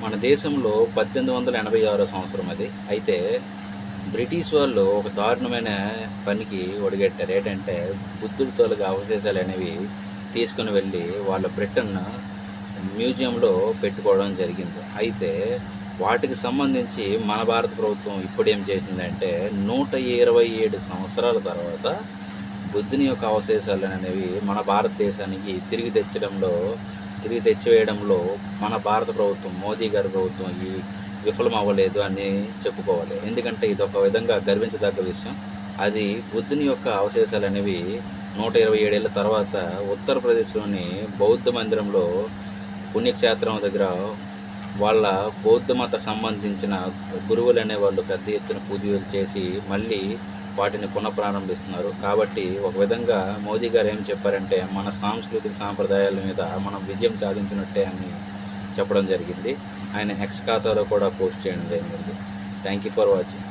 మన దేశంలో పద్దెనిమిది వందల ఎనభై ఆరో సంవత్సరం అది. అయితే బ్రిటిష్ వాళ్ళు ఒక దారుణమైన పనికి ఒడిగట్టారు ఏంటంటే బుద్ధుడి తోలుగా అవశేషాలు అనేవి తీసుకుని వెళ్ళి వాళ్ళ బ్రిటన్ మ్యూజియంలో పెట్టుకోవడం జరిగింది. అయితే వాటికి సంబంధించి మన భారత ప్రభుత్వం ఇప్పుడు ఏం చేసిందంటే నూట ఇరవై ఏడు సంవత్సరాల తర్వాత బుద్ధుని యొక్క అవశేషాలు అనేవి మన భారతదేశానికి తిరిగి తెచ్చడంలో తిరిగి తెచ్చివేయడంలో మన భారత ప్రభుత్వం మోదీ గారి ప్రభుత్వం ఈ విఫలం అవ్వలేదు అని చెప్పుకోవాలి. ఎందుకంటే ఇది ఒక విధంగా గర్వించదగ్గ విషయం. అది బుద్ధుని యొక్క అవశేషాలు అనేవి నూట ఇరవై ఏడేళ్ళ తర్వాత ఉత్తరప్రదేశ్లోని బౌద్ధ మందిరంలో పుణ్యక్షేత్రం దగ్గర వాళ్ళ బౌద్ధ మత సంబంధించిన గురువులు అనే వాళ్ళు పెద్ద ఎత్తున పూజలు చేసి మళ్ళీ వాటిని పునఃప్రారంభిస్తున్నారు. కాబట్టి ఒక విధంగా మోదీ గారు ఏం చెప్పారంటే మన సాంస్కృతిక సాంప్రదాయాల మీద మనం విజయం సాధించినట్టే అని చెప్పడం జరిగింది. ఆయన ఎక్స్ ఖాతాలో కూడా పోస్ట్ చేయడం జరిగింది. Thank you for watching